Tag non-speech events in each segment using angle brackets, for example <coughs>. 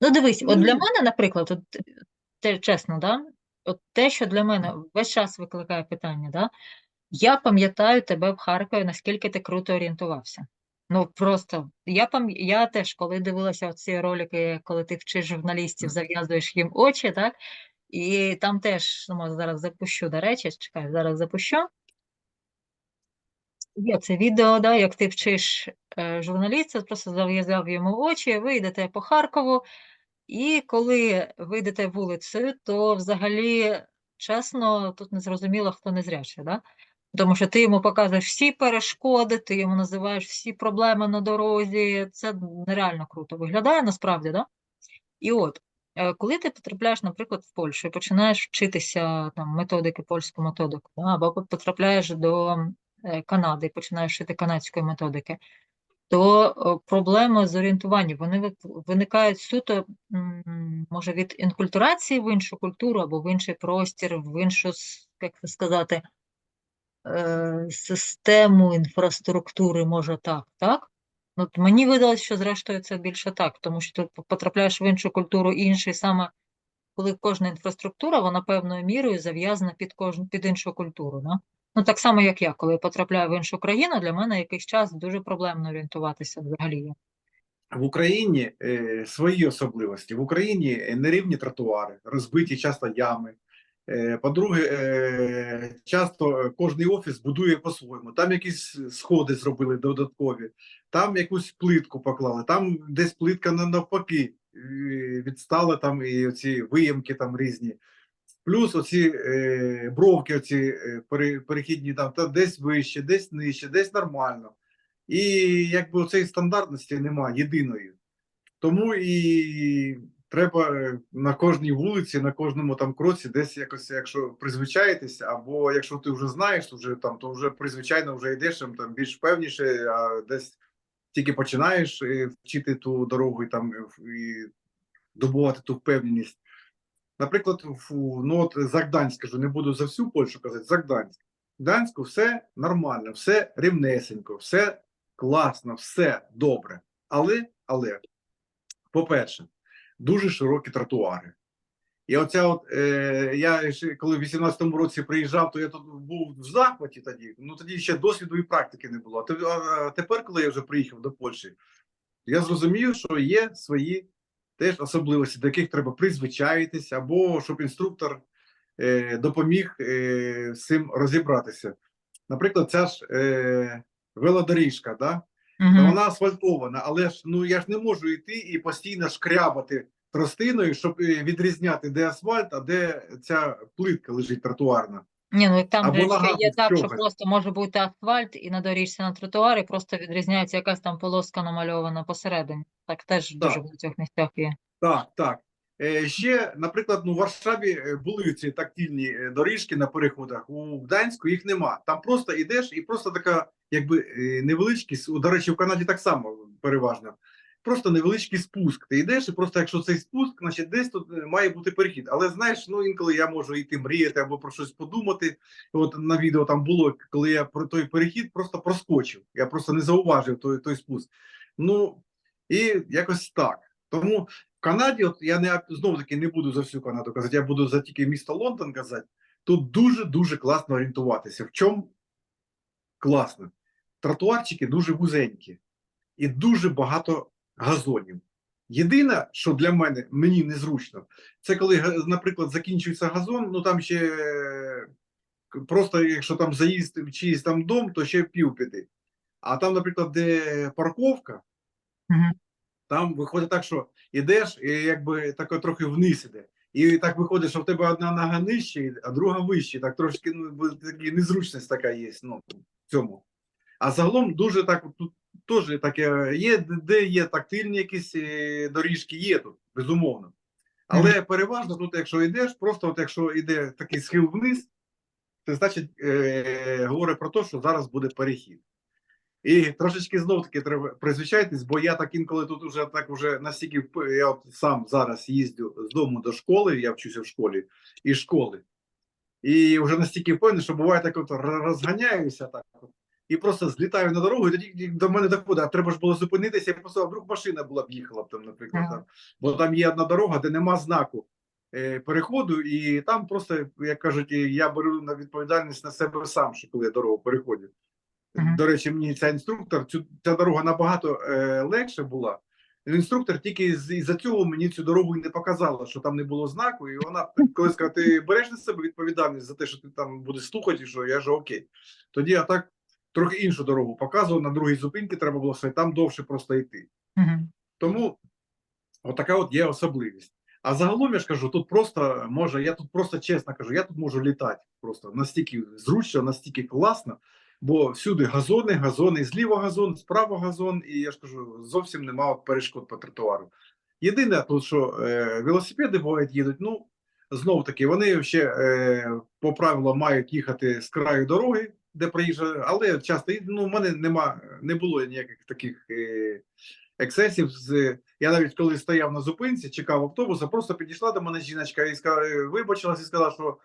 Ну, дивись, от для Ну. мене, наприклад, от, те, чесно, да? От те, що для мене весь час викликає питання, да? Я пам'ятаю тебе в Харкові, наскільки ти круто орієнтувався. Ну, просто, я, пам... я теж, коли дивилася ці ролики, коли ти вчиш журналістів, зав'язуєш їм очі, так? І там теж, ну, зараз запущу, до речі, чекай, зараз запущу. Є це відео, да, як ти вчиш е, журналіста, просто зав'язав йому очі, ви йдете по Харкову, і коли ви йдете вулицею, то взагалі, чесно, тут не зрозуміло, хто не зрячий, да? Тому що ти йому показуєш всі перешкоди, ти йому називаєш всі проблеми на дорозі. Це нереально круто виглядає насправді, да? І от, е, коли ти потрапляєш, наприклад, в Польщу і починаєш вчитися там методики, польську методику, да? або потрапляєш до Канади і починаєш вчити канадської методики, то о, проблеми з орієнтуванням вони виникають суто, може, від інкультурації в іншу культуру або в інший простір, в іншу, як це сказати, е, систему інфраструктури, може так, так? Ну, От мені видалось, що зрештою це більше так, тому що ти потрапляєш в іншу культуру, інший саме коли кожна інфраструктура, вона певною мірою зав'язана під кожну під іншу культуру. Да? Ну так само, як я, коли я потрапляю в іншу країну, для мене якийсь час дуже проблемно орієнтуватися взагалі. В Україні е, свої особливості. В Україні е, нерівні тротуари, розбиті часто ями. Е, По-друге, е, часто е, кожний офіс будує по-своєму. Там якісь сходи зробили додаткові, там якусь плитку поклали, там десь плитка на- навпаки е, відстала, там і оці виємки там різні. Плюс оці е, бровки, оці е, перехідні, там та десь вище, десь нижче, десь нормально. І якби цієї стандартності немає єдиної. Тому і треба е, на кожній вулиці, на кожному там кроці, десь якось, якщо призвичаєтесь, або якщо ти вже знаєш, то вже там, то вже призвичайно вже йдеш там, більш певніше, а десь тільки починаєш е, вчити ту дорогу і там і добувати ту впевненість. Наприклад, фу, ну от за Гданськ не буду за всю Польщу казати, за Гданськ. В Гданську все нормально, все рівнесенько, все класно, все добре. Але, але, по-перше, дуже широкі тротуари. І оця от е, я ще коли в 18-му році приїжджав, то я тут був в захваті тоді. Ну тоді ще досвіду і практики не було. А тепер, коли я вже приїхав до Польщі, я зрозумів, що є свої теж особливості, до яких треба призвичаїтись, або щоб інструктор е, допоміг е, з цим розібратися. Наприклад, ця ж е, велодоріжка, да? Угу. вона асфальтована, але ж ну я ж не можу йти і постійно шкрябати тростиною, щоб е, відрізняти, де асфальт, а де ця плитка лежить тротуарна. Ні, ну і там же ще є так, що просто може бути асфальт і на доріжці на тротуарі просто відрізняється якась там полоска намальована посередині. Так теж дуже в багатьох місцях є. Так, так. Е, ще, наприклад, ну, в Варшаві е, були ці тактильні е, доріжки на переходах. У Гданську їх нема. Там просто йдеш і просто така, якби е, невеличкий, до речі, в Канаді так само переважно. Просто невеличкий спуск. Ти йдеш, і просто якщо цей спуск, значить десь тут е, має бути перехід. Але знаєш, ну інколи я можу йти мріяти або про щось подумати. От на відео там було, коли я про той перехід просто проскочив. Я просто не зауважив той, той спуск. Ну і якось так. Тому в Канаді, от я не знову таки не буду за всю Канаду казати, я буду за тільки місто Лондон казати. Тут дуже дуже класно орієнтуватися. В чому класно? Тротуарчики дуже вузенькі і дуже багато газонів. Єдине, що для мене мені незручно, це коли, наприклад, закінчується газон, ну там ще е, просто якщо там заїзд в чиїсь там дом, то ще пів піди. А там, наприклад, де парковка, Мгм. там виходить так, що йдеш, і якби тако трохи вниз іде. І так виходить, що в тебе одна нога нижче, а друга вище. Так трошки ну, такі незручність така є ну, в цьому. А загалом дуже так тут теж таке є, де- є тактильні якісь е, доріжки, є тут, безумовно. Але переважно тут, якщо йдеш, просто от якщо йде такий схил вниз, це значить е, говорить про те, що зараз буде перехід. І трошечки знов таки треба призвичайтесь, бо я так інколи тут уже так уже настільки я от сам зараз їздю з дому до школи, я вчуся в школі і школи. І вже настільки впевнений, що буває так, от розганяюся так. І просто злітаю на дорогу, і тоді до мене доходить, а треба ж було зупинитися, я просто а вдруг машина була б їхала б там, наприклад. Там. Бо там є одна дорога, де нема знаку е, переходу, і там просто, як кажуть, я беру на відповідальність на себе сам, що коли я дорогу переходжу. До речі, мені ця інструктор, цю ця дорога набагато е, легше була. Інструктор тільки з- із-за цього мені цю дорогу і не показала, що там не було знаку. І вона коли сказала, ти береш на себе відповідальність за те, що ти там будеш слухати, що я ж окей. Тоді я так трохи іншу дорогу показував. На другій зупинці треба було що там довше просто йти. Мгм. Тому отака от є особливість. А загалом я ж кажу, тут просто може, я тут просто чесно кажу, я тут можу літати просто настільки зручно, настільки класно, бо всюди газони, газони, зліва газон, справа газон, і я ж кажу, зовсім нема от перешкод по тротуару. Єдине, тут що е, велосипеди бувають їдуть, ну знову таки, вони ще е, по правилам мають їхати з краю дороги, де проїжджає, але часто ну, в мене нема, не було ніяких таких. Е, ексцесів з я навіть коли стояв на зупинці, чекав автобуса, просто підійшла до мене жіночка і сказала, вибачилась і сказала, що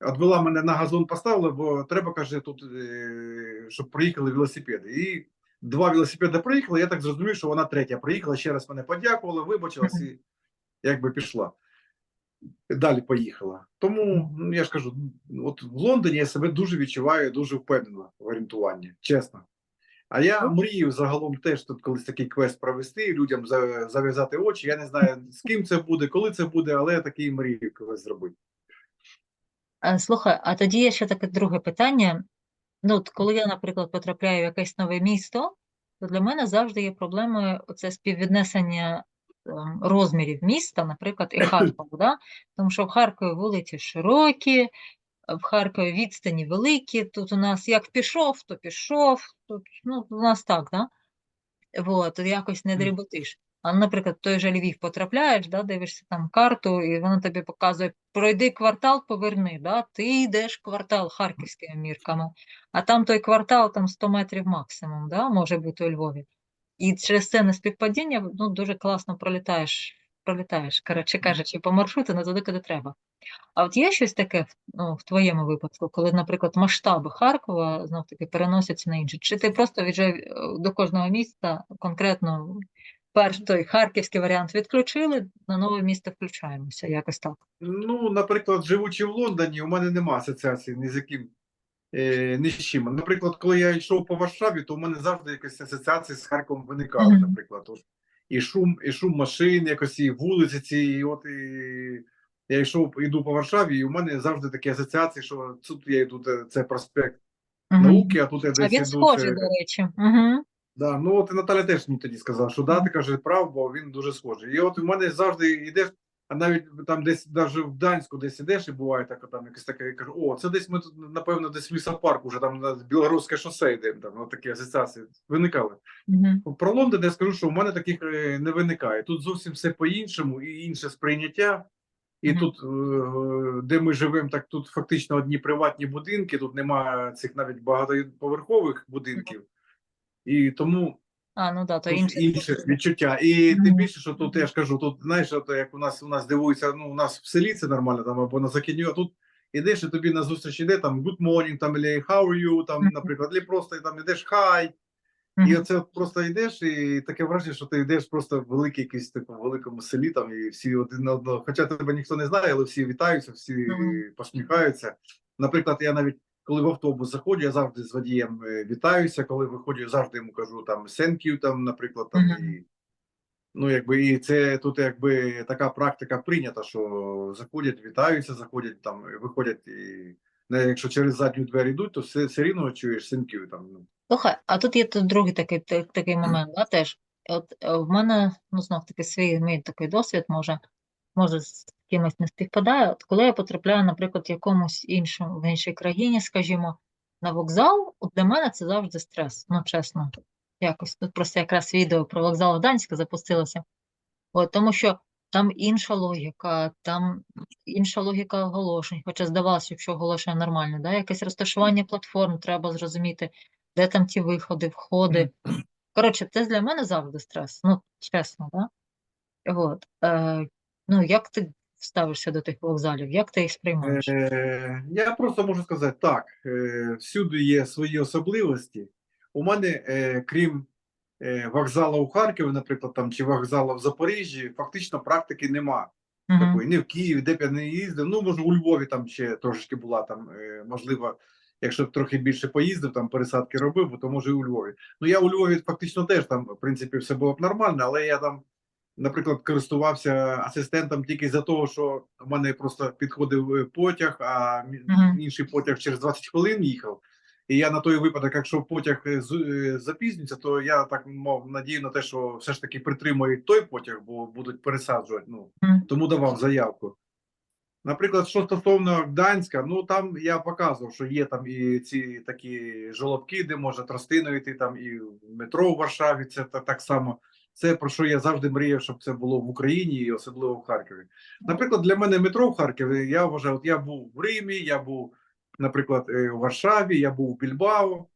відвела мене на газон, поставила, бо треба каже тут, е, щоб приїхали велосипеди. І два велосипеди приїхали. Я так зрозумів, що вона третя приїхала. Ще раз мене подякувала, вибачилась <laughs> і якби пішла. Далі поїхала. Тому ну, я ж кажу, от в Лондоні я себе дуже відчуваю, дуже впевнено в орієнтуванні, чесно. А я мрію загалом теж тут колись такий квест провести, людям зав'язати очі. Я не знаю, з ким це буде, коли це буде, але я такий мрію квест зробити. Слухай, а тоді є ще таке друге питання. Ну, от коли я, наприклад, потрапляю в якесь нове місто, то для мене завжди є проблемою оце співвіднесення розмірів міста, наприклад, і Харкова, да? Тому що в Харкові вулиці широкі, в Харкові відстані великі. Тут у нас як пішов, то пішов. Тут, ну, у нас так, да? Вот, якось не дріботиш. А, наприклад, в той же Львів потрапляєш, да, дивишся там карту, і воно тобі показує, пройди квартал, поверни, да, ти йдеш квартал харківськими мірками, а там той квартал там 100 метрів максимум, да, може бути у Львові. І через це неспівпадіння ну, дуже класно пролітаєш, пролітаєш, коротше кажучи, по маршруту не туди, куди треба. А от є щось таке ну, в твоєму випадку, коли, наприклад, масштаби Харкова знов таки переносяться на інше? Чи ти просто вже е, до кожного міста конкретно перш той харківський варіант відключили, на нове місто включаємося, якось так? Ну, наприклад, живучи в Лондоні, у мене нема асоціації ні з яким е, з чим. Наприклад, коли я йшов по Варшаві, то у мене завжди якась асоціація з Харковом виникала, наприклад. Ось. І шум, і шум машин, якось і вулиці ці, і от і я йшов, йду по Варшаві, і у мене завжди такі асоціації, що тут я йду, це- проспект Мгм. науки, а тут я А він схожий, до речі. Угу. Да, ну от і Наталя теж мені тоді сказала, що да, ти каже, прав, бо він дуже схожий. І от у мене завжди йдеш, а навіть там десь навіть в Данську десь ідеш, і буває так, там якесь таке, я кажу, о, це десь ми тут, напевно, десь в лісопарку, вже там на Білгородське шосе йдемо, там от такі асоціації виникали. Угу. Про Лондон я скажу, що в мене таких е, не виникає. Тут зовсім все по-іншому і інше сприйняття. І Мгм. тут, е, де ми живемо, так тут фактично одні приватні будинки, тут немає цих навіть багатоповерхових будинків. І тому А, ну да, то інше. інше відчуття. І тим більше, що тут я ж кажу, тут знаєш, от як у нас у нас дивуються, ну у нас в селі це нормально, там або на закидню, а тут ідеш, і тобі на зустріч іде там good morning, там або how are you, там, наприклад, або просто там ідеш hi. І оце от просто йдеш, і таке враження, що ти йдеш просто в великій якійсь типу великому селі, там і всі один на одного. Хоча тебе ніхто не знає, але всі вітаються, всі посміхаються. Наприклад, я навіть коли в автобус заходжу, я завжди з водієм е, вітаюся. Коли виходжу, я завжди йому кажу там thank you, там, наприклад, там Мгм. і. Ну, якби і це тут якби така практика прийнята, що заходять, вітаються, заходять там, виходять і якщо через задню двері йдуть, то все, все рівно чуєш thank you, там. ну. Слухай, а тут є тут другий такий, такий момент, да, теж. От е, в мене, ну, знов таки, свій мій такий досвід, може, може, кимось не співпадає. От коли я потрапляю, наприклад, в якомусь іншому, в іншій країні, скажімо, на вокзал, от для мене це завжди стрес, ну, чесно. Якось тут просто якраз відео про вокзал Гданська запустилося. От, тому що там інша логіка, там інша логіка оголошень. Хоча здавалося, якщо оголошення нормальне, да? якесь розташування платформ, треба зрозуміти, де там ті виходи, входи. Коротше, це для мене завжди стрес, ну, чесно, да? От. Е, ну, як ти ставишся до тих вокзалів? Як ти їх сприймаєш? Е, Я просто можу сказати так: е, всюди є свої особливості. У мене, е, крім е, вокзалу у Харкові, наприклад, там чи вокзалу в Запоріжжі, фактично практики нема. Мгм. такої. Не в Києві, де б я не їздив. Ну, може, у Львові там ще трошечки була там, е, можливо, якщо б трохи більше поїздив, там пересадки робив, то може і у Львові. Ну я у Львові фактично теж там, в принципі, все було б нормально, але я там, наприклад, користувався асистентом тільки за того, що в мене просто підходив е, потяг, а інший потяг через 20 хвилин їхав. І я на той випадок, якщо потяг е, е, запізнюється, то я так мав надію на те, що все ж таки притримують той потяг, бо будуть пересаджувати. Ну тому давав заявку. Наприклад, що стосовно Гданська, ну там я показував, що є там і ці такі жолобки, де можна тростиною йти, там і метро в Варшаві. Це так само. Це про що я завжди мріяв, щоб це було в Україні і особливо в Харкові. Наприклад, для мене метро в Харкові, я вважаю, от я був в Римі, я був, наприклад, е, у Варшаві, я був в Більбао,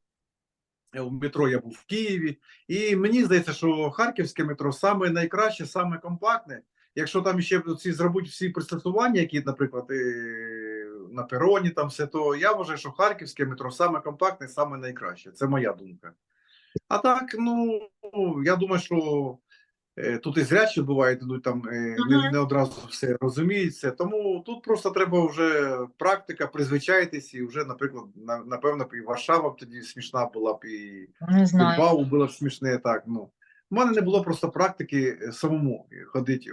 е, в метро я був в Києві. І мені здається, що харківське метро саме найкраще, саме компактне. Якщо там ще ці зробити всі пристосування, які, наприклад, е, на пероні, там все, то я вважаю, що харківське метро саме компактне, саме найкраще. Це моя думка. А так, ну я думаю, що е, тут і зрячі бувають, ідуть там е, не, не одразу все розуміється. Тому тут просто треба вже практика, призвичайтесь, і вже, наприклад, на, напевно, і Варшава б тоді смішна була б, і. Більбао було б смішне. Так, ну. У мене не було просто практики е, самому ходити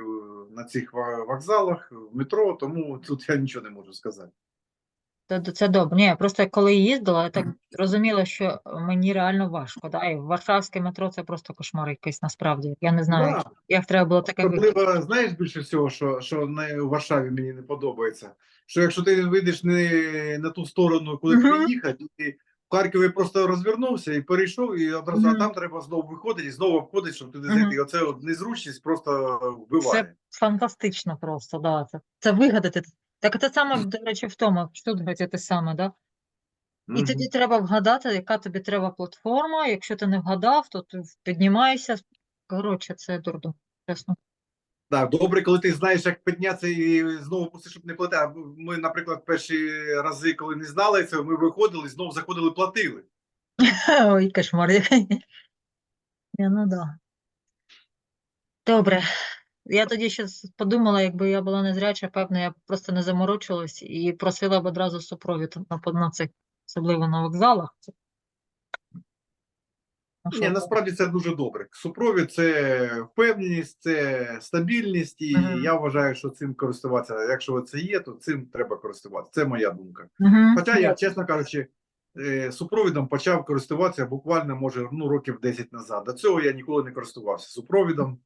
на цих вокзалах, в метро, тому тут я нічого не можу сказати. Це, добре. Ні, просто коли їздила, я так зрозуміла, що мені реально важко. Да? І Варшавське метро це просто кошмар якийсь насправді. Я не знаю, Да. як треба було таке. Особливо, знаєш більше всього, що, що не, у Варшаві мені не подобається. Що якщо ти вийдеш не на ту сторону, куди Мгм. тобі їхати, і в Харкові просто розвернувся і перейшов, і одразу а Мгм. там треба знову виходити і знову обходити, щоб туди Мгм. зайти. І оце от незручність просто вбиває. Це фантастично просто, да. Це, це вигадати. Так це саме, до речі, в тому, в те саме, да? І Мгм. тоді треба вгадати, яка тобі треба платформа. Якщо ти не вгадав, то ти піднімаєшся. Коротше, це дурдом, чесно. Так, добре, коли ти знаєш, як піднятися і знову пустиш, щоб не платити. А Ми, наприклад, перші рази, коли не знали це, ми виходили, знову заходили, платили. <laughs> Ой, кошмар який. Ні, Ну да. Добре. Я тоді ще подумала, якби я була незряча, певно, я просто не заморочилась і просила б одразу супровід на, на цих, особливо на вокзалах. Ну, Ні, насправді це дуже добре. Супровід це впевненість, це стабільність, і Мгм. я вважаю, що цим користуватися. Якщо це є, то цим треба користуватися. Це моя думка. Мгм. Хоча я, чесно кажучи, е, супровідом почав користуватися буквально, може, ну, років 10 назад. До цього я ніколи не користувався супровідом.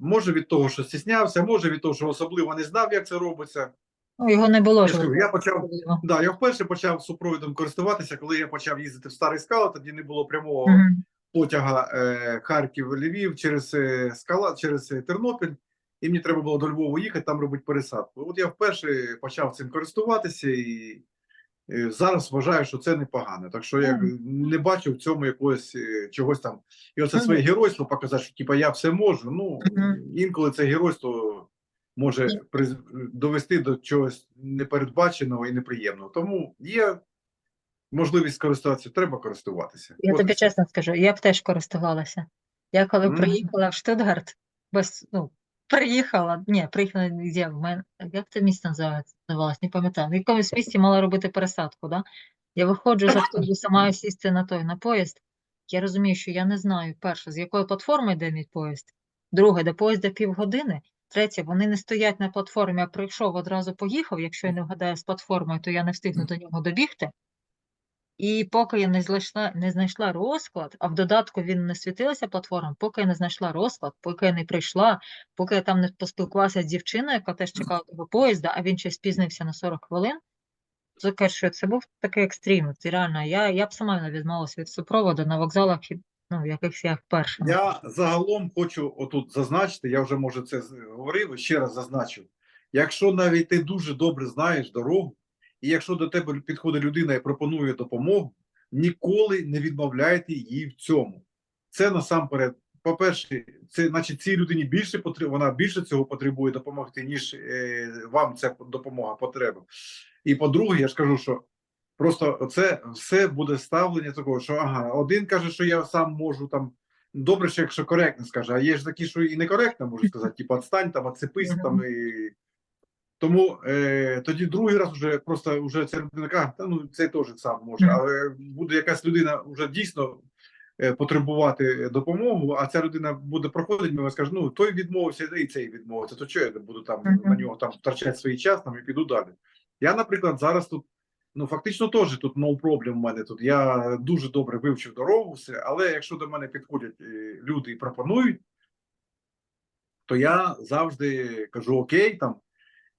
Може від того, що стіснявся, може від того, що особливо не знав, як це робиться. Ну, його не було Я, ж. я почав. Да, я вперше почав супровідом користуватися, коли я почав їздити в Старий Скала, тоді не було прямого Мгм. потяга е, Харків-Львів через е, Скала, через е, Тернопіль, і мені треба було до Львова їхати, там робити пересадку. От я вперше почав цим користуватися і зараз вважаю, що це непогано. Так що я не бачу в цьому якогось е, чогось там. І оце своє геройство показати, що типа я все можу. Ну інколи це геройство може довести до чогось непередбаченого і неприємного. Тому є можливість користуватися, треба користуватися. Я От тобі чесно скажу, я б теж користувалася. Я коли Мгм. приїхала в Штутгарт, без, ну, приїхала, ні, приїхала де, в мене, як це називається, називалось, не пам'ятаю. В якомусь місті мала робити пересадку, да? Я виходжу з автобуса, <coughs> маю сісти на той, на поїзд. Я розумію, що я не знаю, перше, з якої платформи йде мій поїзд, друге, до поїзда півгодини, третє, вони не стоять на платформі, а прийшов, одразу поїхав, якщо я не вгадаю з платформою, то я не встигну до нього добігти. І поки я не знайшла, не знайшла розклад, а в додатку він не світилася платформа, поки я не знайшла розклад, поки я не прийшла, поки я там не поспілкувалася з дівчиною, яка теж чекала того поїзда, а він ще спізнився на 40 хвилин, то кажу, що це був такий екстрім. Це реально, я, я б сама не відмовилася від супроводу на вокзалах, ну, якихось я вперше. Я загалом хочу отут зазначити, я вже може це говорив і ще раз зазначу. Якщо навіть ти дуже добре знаєш дорогу, і якщо до тебе підходить людина і пропонує допомогу, ніколи не відмовляйте їй в цьому. Це насамперед по-перше, це значить цій людині більше потреб, вона більше цього потребує допомогти, ніж е, вам ця допомога потреба. І по-друге, я ж кажу, що просто це все буде ставлення такого, що ага, один каже, що я сам можу там. Добре, що якщо коректно скаже, а є ж такі, що і некоректно можуть сказати, типу, отстань там, отцепись Мгм. там і. Тому е, тоді другий раз вже просто вже ця людина каже, та ну це теж сам може, але буде якась людина вже дійсно е, потребувати допомогу, а ця людина буде проходити, ми скаже, ну той відмовився, і цей відмовився. То чого я буду там Мгм. на нього там втрачати свій час там і піду далі. Я, наприклад, зараз тут. Ну, фактично, теж тут no problem в мене тут. Я дуже добре вивчив дорогу, все, але якщо до мене підходять е, люди і пропонують, то я завжди кажу окей, там.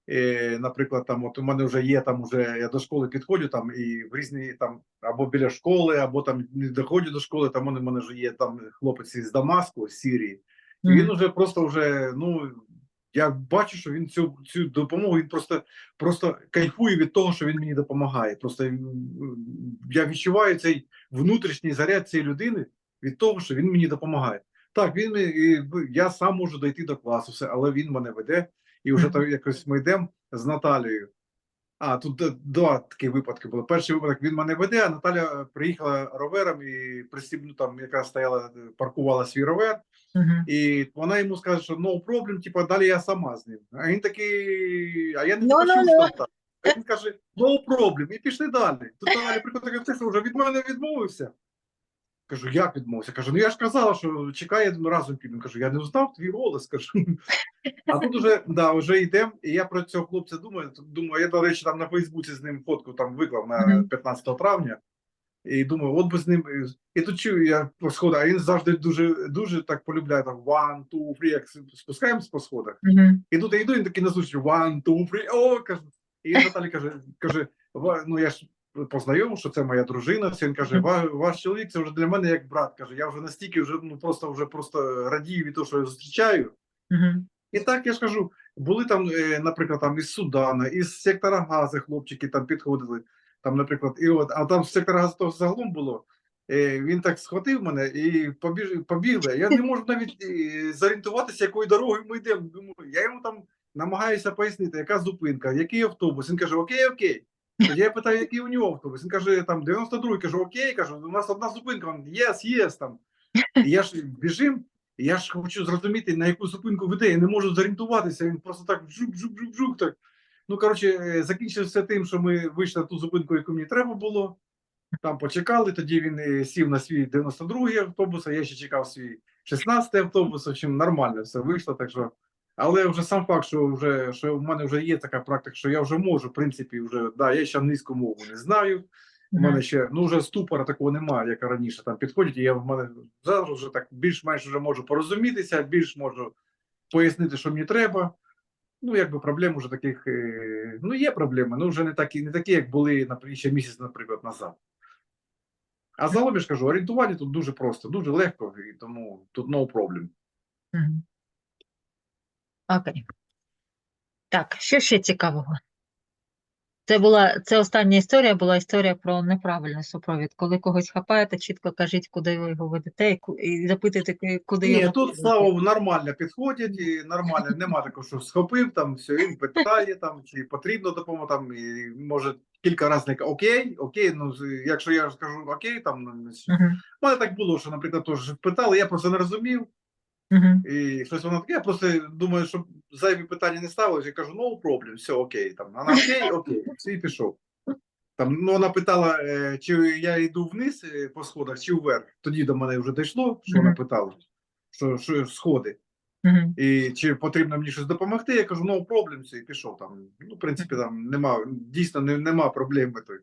Е, наприклад, там от у мене вже є там уже я до школи підходжу там і в різні там або біля школи, або там не доходжу до школи. Там у мене, вже є там хлопець із Дамаску, з Сірії. І він уже просто вже ну я бачу, що він цю цю допомогу він просто просто кайфує від того, що він мені допомагає. Просто я відчуваю цей внутрішній заряд цієї людини від того, що він мені допомагає. Так, він я сам можу дойти до класу, все, але він мене веде, і вже так <laughs> якось ми йдемо з Наталією. А тут два такі випадки були. Перший випадок він мене веде, а Наталя приїхала ровером і пристібну там, яка стояла, паркувала свій ровер. Мгм. І вона йому скаже, що no problem, типа далі я сама з ним. А він такий, а я не Ну, хочу ну, ну. стати. А він каже, no problem, і пішли далі. Тут далі приходить що вже від мене відмовився. Кажу, як відмовився? Кажу, ну я ж казала, що чекай, ну, разом підемо. Кажу, я не узнав твій голос. Кажу. А тут уже, да, вже йдемо, і я про цього хлопця думаю. Думаю, я, до речі, там на Фейсбуці з ним фотку там виклав на 15 травня. І думаю, от би з ним. І тут чую я по сходах, а він завжди дуже дуже так полюбляє там one, two, three, як спускаємось по сходах. І тут я йду, він такий назустріч, one, two, three, о, кажу. І Наталі каже, каже, ну я ж познайомив, що це моя дружина. Він каже, Мгм. <laughs> «Ва- ваш чоловік це вже для мене як брат. Каже, я вже настільки вже ну просто вже просто радію від того, що я зустрічаю. І так я ж кажу, були там, е, наприклад, там із Судана, із сектора Гази хлопчики там підходили. Там, наприклад, і от, а там сектора Газу то загалом було. Е, Він так схватив мене і побіж, побігли. Я не можу навіть е, зорієнтуватися, якою дорогою ми йдемо. Думаю, я йому там намагаюся пояснити, яка зупинка, який автобус. Він каже, окей, окей. Я питаю, який у нього автобус. Він каже, там 92-й, кажу, окей, кажу, у нас одна зупинка, він єс, єс там. І я ж біжим, і я ж хочу зрозуміти, на яку зупинку веде. Я не можу зорієнтуватися. Він просто так жук-жук-жук-жук. Так. Ну, коротше, е, закінчилося тим, що ми вийшли на ту зупинку, яку мені треба було. Там почекали, тоді він е, сів на свій 92-й автобус, а я ще чекав свій 16-й автобус. В общем, нормально все вийшло. Так що. Але вже сам факт, що вже що в мене вже є така практика, що я вже можу, в принципі, вже да, я ще англійську мову не знаю. У мене ще ну вже ступора такого немає, як раніше там підходять. І я в мене зараз вже так більш-менш вже можу порозумітися, більш можу пояснити, що мені треба. Ну, якби проблем уже таких. е, Ну, є проблеми, ну вже не такі, не такі, як були наприклад, ще місяць, наприклад, назад. А загалом я ж кажу, орієнтування тут дуже просто, дуже легко, і тому тут no problem. Окей. Так, що ще цікавого? Це була це остання історія, була історія про неправильний супровід. Коли когось хапаєте, чітко кажіть, куди ви його ведете, і, і запитуєте, ку- куди Ні, його тут слава нормально підходять, і нормально, нема такого, що схопив там, все, він питає там, чи потрібно допомога там, і може кілька разів окей, окей, ну якщо я скажу окей, там ну, у мене так було, що, наприклад, теж питали, я просто не розумів, мгм, і щось воно таке, я просто думаю, щоб зайві питання не ставилось, я кажу, no problem, все окей, там, вона <laughs> окей, окей, все, і пішов. Там, ну, вона питала, е, чи я йду вниз е, по сходах, чи вверх. Тоді до мене вже дійшло, що вона питала, що, що сходи. мгм. І чи потрібно мені щось допомогти? Я кажу, no problem, все, і пішов там. Ну, в принципі, там нема, дійсно не, нема проблеми. Той.